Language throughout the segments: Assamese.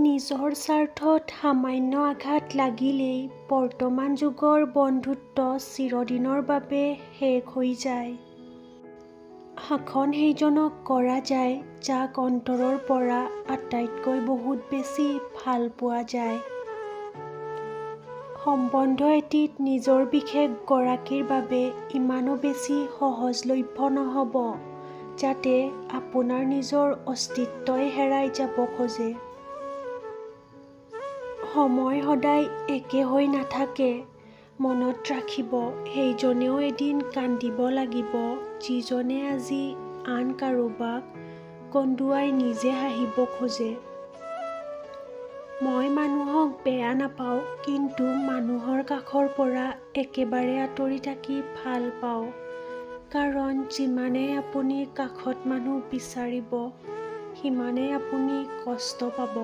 নিজৰ স্বাৰ্থত সামান্য আঘাত লাগিলেই বৰ্তমান যুগৰ বন্ধুত্ব চিৰদিনৰ বাবে শেষ হৈ যায়। শাসন সেইজনক কৰা যায় যাক অন্তৰৰ পৰা আটাইতকৈ বহুত বেছি ভাল পোৱা যায়। সম্বন্ধ এটিত নিজৰ বিশেষ গৰাকীৰ বাবে ইমানো বেছি সহজলভ্য নহ'ব যাতে আপোনাৰ নিজৰ অস্তিত্বই হেৰাই যাব খোজে। সময় সদায় একে হৈ নাথাকে। মনত ৰাখিব সেইজনেও এদিন কান্দিব লাগিব যিজনে আজি আন কাৰোবাক কন্দুৱাই নিজে হাঁহিব খোজে। মই মানুহক বেয়া নাপাওঁ কিন্তু মানুহৰ কাষৰ পৰা একেবাৰে আঁতৰি থাকি ভাল পাওঁ কাৰণ যিমানেই আপুনি কাষত মানুহ বিচাৰিব সিমানেই আপুনি কষ্ট পাব।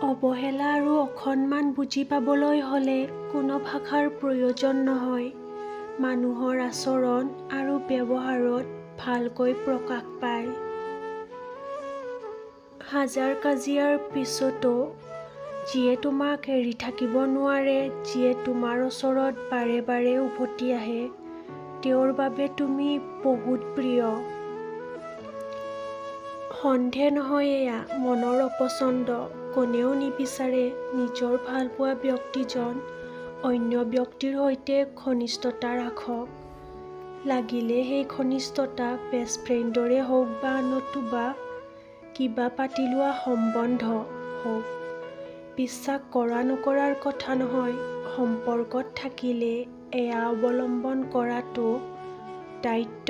অৱহেলা আৰু অসন্মান বুজি পাবলৈ হ'লে কোনো ভাষাৰ প্ৰয়োজন নহয়, মানুহৰ আচৰণ আৰু ব্যৱহাৰত ভালকৈ প্ৰকাশ পায়। হাজাৰ কাজিয়াৰ পিছতো যিয়ে তোমাক এৰি থাকিব নোৱাৰে যিয়ে তোমাৰ ওচৰত বাৰে বাৰে উভতি আহে তেওঁৰ বাবে তুমি বহুত প্ৰিয়। সন্দেহ নহয় এয়া মনৰ অপচন্দ কোনেও নিবিচাৰে নিজৰ ভালপোৱা ব্যক্তিজন অন্য ব্যক্তিৰ সৈতে ঘনিষ্ঠতা ৰাখক। লাগিলে সেই ঘনিষ্ঠতা বেষ্ট ফ্ৰেণ্ডৰে হওঁক বা নতুবা কিবা পাতি লোৱা সম্বন্ধ হওঁক। বিশ্বাস কৰা নকৰাৰ কথা নহয় সম্পৰ্কত থাকিলে এয়া অৱলম্বন কৰাটো দায়িত্ব।